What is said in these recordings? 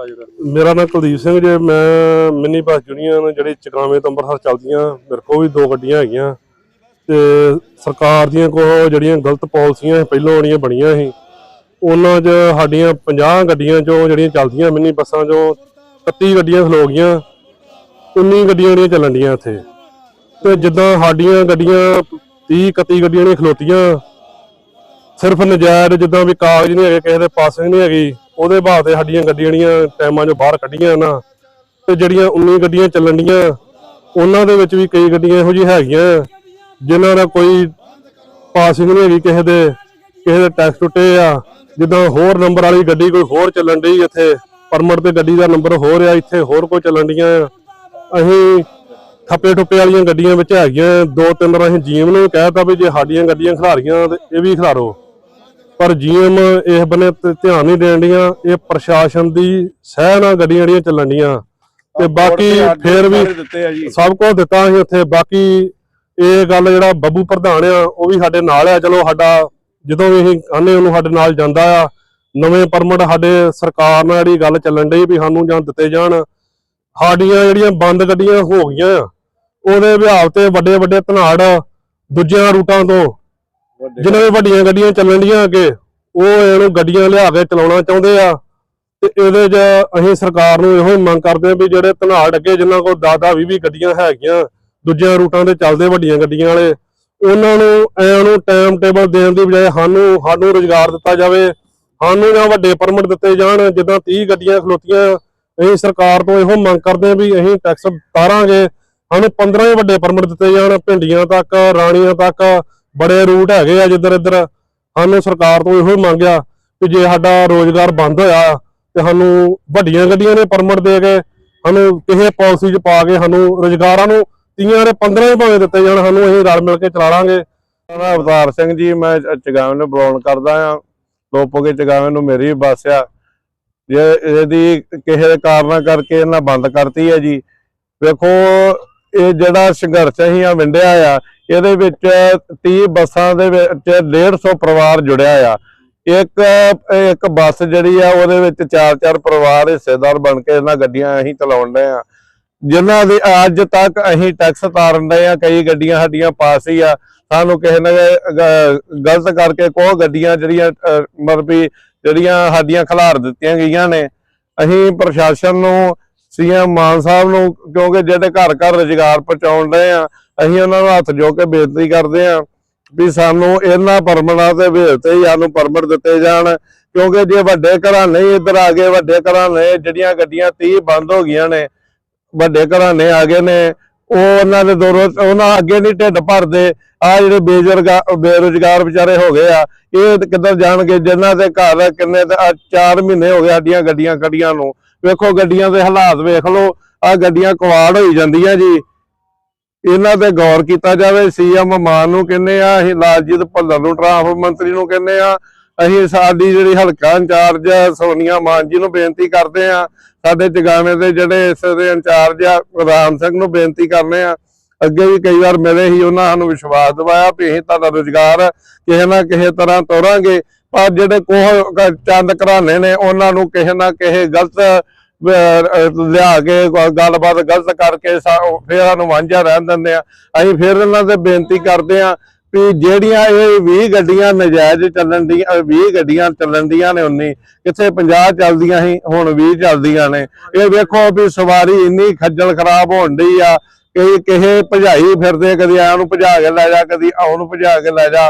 ਆਪਣਾ ਜਿਹੜਾ ਮੇਰਾ ਨਾਮ ਕੁਲਦੀਪ ਸਿੰਘ ਜੇ, ਮੈਂ ਮਿੰਨੀ ਬੱਸ ਯੂਨੀਅਨ ਜਿਹੜੀ ਚਕਾਵੇਂ ਤੋਂ ਅੰਮ੍ਰਿਤਸਰ ਚੱਲਦੀਆਂ, ਮੇਰੇ ਕੋਲ ਵੀ ਦੋ ਗੱਡੀਆਂ ਹੈਗੀਆਂ। ਤੇ ਸਰਕਾਰ ਦੀਆਂ ਕੋ ਜਿਹੜੀਆਂ ਗਲਤ ਪਾਲਿਸੀਆਂ ਪਹਿਲਾਂ ਆਉਣੀਆਂ ਬਣੀਆਂ ਸੀ, ਉਹਨਾਂ 'ਚ ਸਾਡੀਆਂ 50 ਗੱਡੀਆਂ ਚੋਂ ਜਿਹੜੀਆਂ ਚੱਲਦੀਆਂ, ਮਿੰਨੀ ਬੱਸਾਂ ਚੋਂ 31 ਗੱਡੀਆਂ ਖਲੋ ਗਈਆਂ 19 ਗੱਡੀਆਂ ਜਿਹੜੀਆਂ ਚੱਲਣ ਡੀਆਂ ਇੱਥੇ। ਤੇ ਜਿੱਦਾਂ ਸਾਡੀਆਂ ਗੱਡੀਆਂ 30 31 ਗੱਡੀਆਂ ਨੇ ਖਲੋਤੀਆਂ, ਸਿਰਫ ਨਜਾਇਜ਼ ਜਿੱਦਾਂ ਵੀ ਕਾਗਜ਼ ਨਹੀਂ ਹੈਗੇ, ਕਿਸੇ ਦੇ ਪਾਸਿੰਗ ਨਹੀਂ ਹੈਗੀ ਉਹਦੇ ਬਾਅਦ ਤੇ ਸਾਡੀਆਂ ਗੱਡੀਆਂ ਜਿਹੜੀਆਂ ਟਾਈਮਾਂ 'ਚੋਂ ਬਾਹਰ ਕੱਢੀਆਂ ਨਾ, ਤੇ ਜਿਹੜੀਆਂ 19 ਗੱਡੀਆਂ ਚੱਲਣ ਡੀਆਂ, ਉਹਨਾਂ ਦੇ ਵਿੱਚ ਵੀ ਕਈ ਗੱਡੀਆਂ ਇਹੋ ਜਿਹੀ ਹੈਗੀਆਂ, ਜਿਨ੍ਹਾਂ ਦਾ ਕੋਈ ਪਾਸਿੰਗ ਨਹੀਂ ਹੈਗੀ ਕਿਸੇ ਦੇ ਕਿਸੇ ਦੇ ਟੈਕਸ ਟੁੱਟੇ ਆ, ਜਿੱਦਾਂ ਹੋਰ ਨੰਬਰ ਵਾਲੀ ਗੱਡੀ ਕੋਈ ਹੋਰ ਚੱਲਣ ਡਈ ਇੱਥੇ, ਪਰਮਿਟ ਤੇ ਗੱਡੀ ਦਾ ਨੰਬਰ ਹੋਰ ਆ, ਇੱਥੇ ਹੋਰ ਕੋਈ ਚੱਲਣ ਡੀਆਂ ਅਸੀਂ ਥੱਪੇ ਠੁੱਪੇ ਵਾਲੀਆਂ ਗੱਡੀਆਂ ਵਿੱਚ ਹੈਗੀਆਂ, ਦੋ ਤਿੰਨ ਵਾਰ ਅਸੀਂ ਜੀਐਮ ਨੂੰ ਵੀ ਕਹਿਤਾ ਵੀ ਜੇ ਸਾਡੀਆਂ ਗੱਡੀਆਂ ਖਿਲਾਰੀਆਂ ਤੇ ਇਹ ਵੀ ਖਿਲਾਰੋ ਪਰ ਜੀਐਮ ਇਸ ਬੰਨੇ ਤੇ ਧਿਆਨ ਨਹੀਂ ਦੇਣ ਡੀਆਂ ਇਹ ਪ੍ਰਸ਼ਾਸਨ ਦੀ ਸਹਿ ਨਾਲ ਗੱਡੀਆਂ ਜਿਹੜੀਆਂ ਚੱਲਣ ਡੀਆਂ ਤੇ ਬਾਕੀ ਫੇਰ ਵੀ ਸਭ ਕੁਝ ਦਿੱਤਾ ਅਸੀਂ ਉੱਥੇ ਬਾਕੀ ਇਹ ਗੱਲ ਜਿਹੜਾ ਬੱਬੂ ਪ੍ਰਧਾਨ ਆ ਉਹ ਵੀ ਸਾਡੇ ਨਾਲ ਆ ਚਲੋ ਸਾਡਾ ਜਦੋਂ ਵੀ ਅਸੀਂ ਆਨੇ ਉਹਨੂੰ ਸਾਡੇ ਨਾਲ ਜਾਂਦਾ ਆ। ਨਵੇਂ ਪਰਮਿਟ ਸਾਡੇ ਸਰਕਾਰ ਨਾਲ ਜਿਹੜੀ ਗੱਲ ਚੱਲਣ ਡਈ ਵੀ ਸਾਨੂੰ ਜਾਂ ਦਿੱਤੇ ਜਾਣ। ਸਾਡੀਆਂ ਜਿਹੜੀਆਂ ਬੰਦ ਗੱਡੀਆਂ ਹੋ ਗਈਆਂ ਉਹਦੇ ਵਿਹਾਰ ਤੇ ਵੱਡੇ ਵੱਡੇ ਧਨਾੜ ਦੂਜਿਆਂ ਰੂਟਾਂ ਤੋਂ ਜਿਨ੍ਹਾਂ ਦੇ ਵੱਡੀਆਂ ਗੱਡੀਆਂ ਚੱਲਣ ਡੀਆਂ ਅੱਗੇ, ਉਹ ਇਹਨੂੰ ਗੱਡੀਆਂ ਲਿਆ ਕੇ ਚਲਾਉਣਾ ਚਾਹੁੰਦੇ ਆ। ਤੇ ਇਹਦੇ 'ਚ ਅਸੀਂ ਸਰਕਾਰ ਨੂੰ ਇਹੋ ਮੰਗ ਕਰਦੇ ਹਾਂ ਵੀ ਜਿਹੜੇ ਧਨਾੜ ਅੱਗੇ ਜਿਨ੍ਹਾਂ ਕੋਲ 10 20 ਗੱਡੀਆਂ ਹੈਗੀਆਂ, ਦੂਜਿਆਂ ਰੂਟਾਂ ਤੇ ਚੱਲਦੇ ਵੱਡੀਆਂ ਗੱਡੀਆਂ ਵਾਲੇ, ਉਹਨਾਂ ਨੂੰ ਐਂ ਨੂੰ ਟਾਈਮ ਟੇਬਲ ਦੇਣ ਦੀ ਬਜਾਏ ਸਾਨੂੰ ਸਾਨੂੰ ਰੁਜ਼ਗਾਰ ਦਿੱਤਾ ਜਾਵੇ, ਸਾਨੂੰ ਜਾਂ ਵੱਡੇ ਪਰਮਿਟ ਦਿੱਤੇ ਜਾਣ, ਜਿੱਦਾਂ 30 ਗੱਡੀਆਂ ਖਲੋਤੀਆਂ, ਅਸੀਂ ਸਰਕਾਰ ਤੋਂ ਇਹੋ ਮੰਗ ਕਰਦੇ ਹਾਂ ਵੀ ਅਸੀਂ ਟੈਕਸ ਤਾਰਾਂਗੇ। ਸਾਨੂੰ 15 ਹੀ ਵੱਡੇ ਪਰਮਿਟ ਦਿੱਤੇ ਜਾਣ, ਭਿੰਡੀਆਂ ਤੱਕ, ਰਾਣੀਆਂ ਤੱਕ ਬੜੇ ਰੂਟ ਹੈਗੇ ਆ ਜਿੱਧਰ ਇੱਧਰ। ਸਾਨੂੰ ਸਰਕਾਰ ਤੋਂ ਇਹੋ ਹੀ ਮੰਗਿਆ ਕਿ ਜੇ ਸਾਡਾ ਰੋਜ਼ਗਾਰ ਬੰਦ ਹੋਇਆ ਤੇ ਸਾਨੂੰ ਵੱਡੀਆਂ ਗੱਡੀਆਂ ਨੇ ਪਰਮਿਟ ਦੇ ਕੇ ਸਾਨੂੰ ਕਿਸੇ ਪਾਲਿਸੀ 'ਚ ਪਾ ਕੇ ਸਾਨੂੰ ਰੁਜ਼ਗਾਰਾਂ ਨੂੰ ਤੀਆਂ ਦੇ 15 ਭਾਵੇਂ ਦਿੱਤੇ ਜਾਣ, ਸਾਨੂੰ ਅਸੀਂ ਰਲ ਮਿਲ ਕੇ ਚਲਾ ਲਾਂਗੇ। ਅਵਤਾਰ ਸਿੰਘ ਜੀ, ਮੈਂ ਚ- ਚਗਾਵੇਂ ਨੂੰ ਬੁਲਾਉਣ ਕਰਦਾ ਆ। ਲੋਪੋਗੇ ਚਗਾਵੇਂ ਨੂੰ ਮੇਰੀ ਵੀ ਬੱਸ ਆ। ਜੇ ਇਹਦੀ ਕਿਸੇ ਕਾਰਨਾਂ ਕਰਕੇ ਇਹਨਾਂ ਬੰਦ ਕਰਤੀ ਹੈ ਜੀ। ਵੇਖੋ, ਇਹ ਜਿਹੜਾ ਸੰਘਰਸ਼ ਅਸੀਂ ਆ, ਵੰਡਿਆ ਆ ਇਹਦੇ ਵਿੱਚ 30 ਬੱਸਾਂ ਦੇ ਵਿੱਚ 150 ਪਰਿਵਾਰ ਜੁੜਿਆ ਆ। ਇੱਕ ਇੱਕ ਬੱਸ ਜਿਹੜੀ ਆ ਉਹਦੇ ਵਿੱਚ ਚਾਰ ਚਾਰ ਪਰਿਵਾਰ ਹਿੱਸੇਦਾਰ ਬਣ ਕੇ ਇਹਨਾਂ ਗੱਡੀਆਂ ਅਸੀਂ ਚਲਾਉਣ ਡਏ ਆ। ਜਿਨ੍ਹਾਂ ਦੇ ਅੱਜ ਤੱਕ ਅਸੀਂ ਟੈਕਸ ਤਾਰਨ ਡਏ ਆ ਕਈ ਗੱਡੀਆਂ ਸਾਡੀਆਂ ਪਾਸ ਹੀ ਆ। ਸਾਨੂੰ ਕਿਸੇ ਨੇ ਗ- ਗਲਤ ਕਰਕੇ ਕੋ ਗੱਡੀਆਂ ਜਿਹੜੀਆਂ ਅਹ, ਮਤਲਬ ਵੀ ਜਿਹੜੀਆਂ ਸਾਡੀਆਂ ਖਿਲਾਰ ਦਿੱਤੀਆਂ ਗਈਆਂ ਨੇ। ਅਸੀਂ ਪ੍ਰਸ਼ਾਸਨ ਨੂੰ ਸੀਐਮ ਮਾਨ ਸਾਹਿਬ ਨੂੰ ਕਿਉਂਕਿ ਜਿਹੜੇ ਘਰ ਘਰ ਰੁਜ਼ਗਾਰ ਪਹੁੰਚਾਉਣ ਰਹੇ ਆ ਅਸੀਂ ਉਹਨਾਂ ਨੂੰ ਹੱਥ ਜੋੜ ਕੇ ਬੇਨਤੀ ਕਰਦੇ ਆ ਵੀ ਸਾਨੂੰ ਇਹਨਾਂ ਪਰਮਿਟਾਂ ਦੇ ਵੇਲ ਤੇ ਹੀ ਸਾਨੂੰ ਪਰਮਿਟ ਦਿੱਤੇ ਜਾਣ, ਕਿਉਂਕਿ ਜੇ ਵੱਡੇ ਘਰਾਂ ਨਹੀਂ ਇੱਧਰ ਆ ਗਏ, ਵੱਡੇ ਘਰਾਂ ਨੇ, ਜਿਹੜੀਆਂ ਗੱਡੀਆਂ 30 ਬੰਦ ਹੋ ਗਈਆਂ ਨੇ, ਵੱਡੇ ਘਰਾਂ ਨੇ, ਆ ਗਏ ਨੇ, ਉਹ ਉਹਨਾਂ ਦੇ ਦੌਰੋਂ, ਉਹਨਾਂ ਅੱਗੇ ਨਹੀਂ ਢਿੱਡ ਭਰਦੇ ਆ ਜਿਹੜੇ ਬੇਰੁਜ਼ਗਾਰ ਬੇਰੁਜ਼ਗਾਰ ਵਿਚਾਰੇ ਹੋ ਗਏ ਆ, ਇਹ ਕਿੱਧਰ ਜਾਣਗੇ, ਜਿਨ੍ਹਾਂ ਦੇ ਘਰ ਕਿੰਨੇ ਤੇ 4 ਮਹੀਨੇ ਹੋ ਗਏ ਸਾਡੀਆਂ ਗੱਡੀਆਂ ਕੱਢੀਆਂ ਨੂੰ, ਵੇਖੋ ਗੱਡੀਆਂ ਦੇ ਹਾਲਾਤ ਵੇਖ ਲਓ ਆ ਗੱਡੀਆਂ ਕਵਾੜ ਹੋਈ ਜਾਂਦੀਆਂ ਜੀ ਇਹਨਾਂ ਤੇ ਗੌਰ ਕੀਤਾ ਜਾਵੇ, ਸੀਐਮ ਮਾਨ ਨੂੰ ਕਹਿੰਦੇ ਆ, ਅਸੀਂ ਲਾਲਜੀਤ ਭੱਲਰ ਨੂੰ ਟਰਾਂਸਪੋਰਟ ਮੰਤਰੀ ਨੂੰ ਕਹਿੰਦੇ ਆ, ਅਸੀਂ ਸਾਡੀ ਜਿਹੜੀ ਹਲਕਾ ਇੰਚਾਰਜ ਸੋਨੀਆ ਮਾਨ ਜੀ ਨੂੰ ਬੇਨਤੀ ਕਰਦੇ ਆ, ਸਾਡੇ ਜਗਾਵੇਂ ਦੇ ਜਿਹੜੇ ਇਸ ਦੇ ਇੰਚਾਰਜ ਆ, ਰਾਮ ਸਿੰਘ ਨੂੰ ਬੇਨਤੀ ਕਰਨੇ ਆ, ਅੱਗੇ ਵੀ ਕਈ ਵਾਰ ਮਿਲੇ ਹੀ ਉਹਨਾਂ ਸਾਨੂੰ ਵਿਸ਼ਵਾਸ ਦਿਵਾਇਆ ਵੀ ਅਸੀਂ ਤੁਹਾਡਾ ਰੁਜ਼ਗਾਰ ਕਿਸੇ ਨਾ ਕਿਸੇ ਤਰ੍ਹਾਂ ਤੋਰਾਂਗੇ ਪਰ ਜਿਹੜੇ ਕੋਹ ਚੰਦ ਘਰਾਣੇ ਨੇ, ਉਹਨਾਂ ਨੂੰ ਕਿਸੇ ਨਾ ਕਿਸੇ ਗਲਤ ਲਿਆ ਕੇ ਗੱਲਬਾਤ ਗਲਤ ਕਰਕੇ ਫਿਰ ਸਾਨੂੰ ਵਾਂਝਾ ਰਹਿਣ ਦਿੰਦੇ ਆ। ਅਸੀਂ ਫਿਰ ਇਹਨਾਂ ਦੇ ਬੇਨਤੀ ਕਰਦੇ ਆ ਵੀ ਜਿਹੜੀਆਂ ਇਹ 20 ਗੱਡੀਆਂ ਨਜਾਇਜ਼ ਚੱਲਣ ਦੀਆਂ 20 ਗੱਡੀਆਂ ਚੱਲਣ ਦੀਆਂ ਨੇ 19 ਕਿੱਥੇ 50 ਚੱਲਦੀਆਂ ਸੀ, ਹੁਣ 20 ਚੱਲਦੀਆਂ ਨੇ। ਇਹ ਵੇਖੋ ਵੀ ਸਵਾਰੀ ਇੰਨੀ ਖੱਜਲ ਖਰਾਬ ਹੋਣ ਡਈ ਆ ਕਿ ਕਿਸੇ ਭਜਾਈ ਫਿਰਦੇ ਕਦੀ ਆ ਨੂੰ ਭਜਾ ਕੇ ਲੈ ਜਾ, ਕਦੀ ਆਉ ਨੂੰ ਭਜਾ ਕੇ ਲੈ ਜਾ।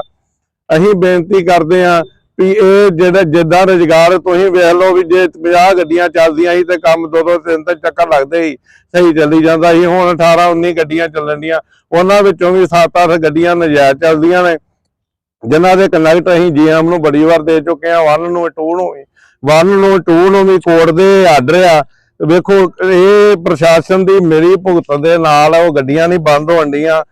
ਅਸੀਂ ਬੇਨਤੀ ਕਰਦੇ ਆ ਵੀ ਇਹ ਜਿਹੜਾ ਜਿੱਦਾਂ ਰੁਜ਼ਗਾਰ ਤੁਸੀਂ ਵੇਖ ਲਓ ਵੀ ਜੇ 50 ਗੱਡੀਆਂ ਚੱਲਦੀਆਂ ਸੀ ਤੇ ਕੰਮ ਦੋ ਦੋ ਤਿੰਨ ਤਿੰਨ ਚੱਕਰ ਲੱਗਦੇ ਸੀ, ਸਹੀ ਚੱਲੀ ਜਾਂਦਾ ਸੀ। ਹੁਣ 18 19 ਗੱਡੀਆਂ ਚੱਲਣ ਦੀਆਂ ਉਹਨਾਂ ਵਿੱਚੋਂ ਵੀ 7-8 ਗੱਡੀਆਂ ਨਜਾਇਜ਼ ਚੱਲਦੀਆਂ ਨੇ। ਜਿਨ੍ਹਾਂ ਦੇ ਕਨੈਕਟ ਅਸੀਂ ਜੀਐਮ ਨੂੰ ਬੜੀ ਵਾਰ ਦੇ ਚੁੱਕੇ ਆ 1 ਨੂੰ ਟੂ ਨੂੰ ਵੀ। 1 ਨੂੰ ਟੂ ਨੂੰ ਵੀ ਕੋਰਟ ਦੇ ਆਰਡਰ ਆ ਵੇਖੋ, ਇਹ ਪ੍ਰਸ਼ਾਸਨ ਦੀ ਮੇਰੀ ਭੁਗਤ ਦੇ ਨਾਲ ਉਹ ਗੱਡੀਆਂ ਨਹੀਂ ਬੰਦ ਹੋਣ ਡੀਆਂ।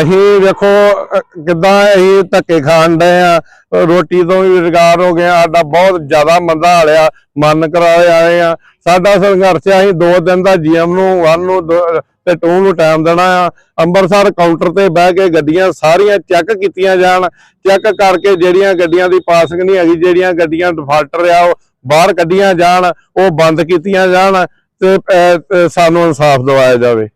ਅਸੀਂ ਵੇਖੋ ਅਹ, ਕਿੱਦਾਂ ਅਸੀਂ ਧੱਕੇ ਖਾਣ ਡਏ ਆ ਰੋਟੀ ਤੋਂ ਵੀ ਰੁਜ਼ਗਾਰ ਹੋ ਗਿਆ ਸਾਡਾ ਬਹੁਤ ਜ਼ਿਆਦਾ ਮੰਦਾ ਹਾਲਿਆ ਮਨ ਕਰਾਏ ਆਏ ਆ। ਸਾਡਾ ਸੰਘਰਸ਼ ਆ, ਅਸੀਂ ਦੋ ਦਿਨ ਦਾ ਜੀਐਮ ਨੂੰ 1 ਨੂੰ ਦੋ- ਤੇ ਟੂ ਨੂੰ ਟਾਈਮ ਦੇਣਾ ਆ। ਅੰਮ੍ਰਿਤਸਰ ਕਾਊਂਟਰ ਤੇ ਬਹਿ ਕੇ ਗੱਡੀਆਂ ਸਾਰੀਆਂ ਚੈੱਕ ਕੀਤੀਆਂ ਜਾਣ। ਚੈੱਕ ਕਰਕੇ ਜਿਹੜੀਆਂ ਗੱਡੀਆਂ ਦੀ ਪਾਸਿੰਗ ਨਹੀਂ ਹੈਗੀ ਜਿਹੜੀਆਂ ਗੱਡੀਆਂ ਡਿਫਾਲਟਰ ਆ ਉਹ ਬਾਹਰ ਕੱਢੀਆਂ ਜਾਣ ਉਹ ਬੰਦ ਕੀਤੀਆਂ ਜਾਣ ਤੇ ਸਾਨੂੰ ਇਨਸਾਫ ਦਿਵਾਇਆ ਜਾਵੇ।